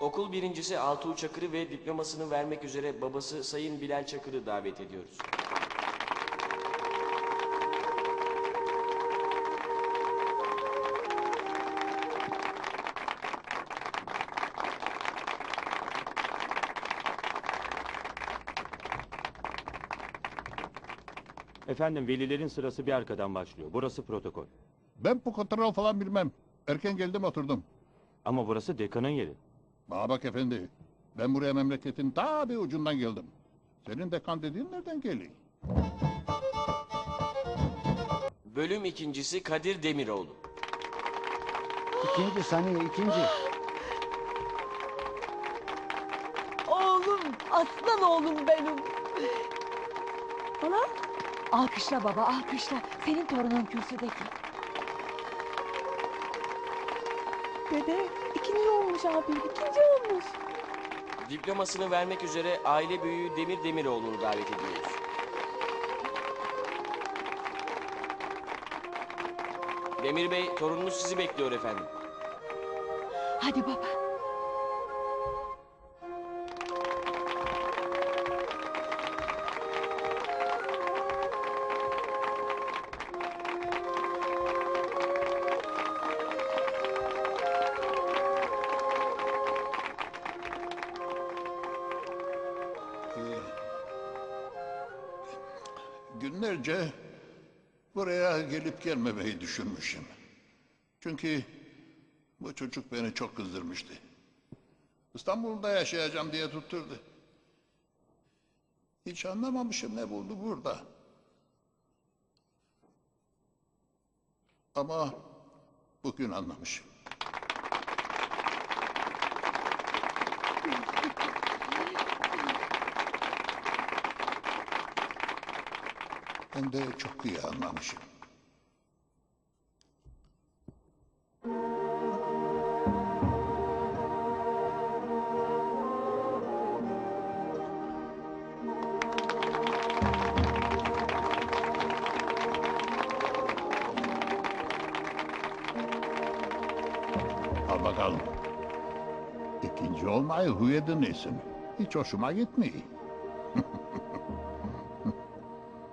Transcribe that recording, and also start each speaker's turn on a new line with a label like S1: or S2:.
S1: Okul birincisi Altuğ Çakır'ı ve diplomasını vermek üzere babası Sayın Bilal Çakır'ı davet ediyoruz.
S2: Efendim velilerin sırası bir arkadan başlıyor. Burası protokol.
S3: Ben bu kontrol falan bilmem. Erken geldim oturdum.
S2: Ama burası dekanın yeri.
S3: Bana bak efendi. Ben buraya memleketin ta bir ucundan geldim. Senin dekan dediğin nereden geliyor?
S1: Bölüm ikincisi Kadir Demiroğlu.
S4: İkinci saniye ikinci.
S5: Oğlum, aslan oğlum benim. Hala? Alkışla baba, alkışla. Senin torunun kürsüdeki. Dede, ikinci olmuş abi, ikinci olmuş.
S1: Diplomasını vermek üzere aile büyüğü Demir Demiroğlu'nu davet ediyoruz. Demir Bey, torununuz sizi bekliyor efendim.
S5: Hadi baba.
S3: Günlerce buraya gelip gelmemeyi düşünmüşüm. Çünkü bu çocuk beni çok kızdırmıştı. İstanbul'da yaşayacağım diye tutturdu. Hiç anlamamışım ne buldu burada. Ama bugün anlamışım. Ben de çok iyi anlamışım. Al bakalım. İkinci olmayı huy edinirsin. Hiç hoşuma gitmiyor.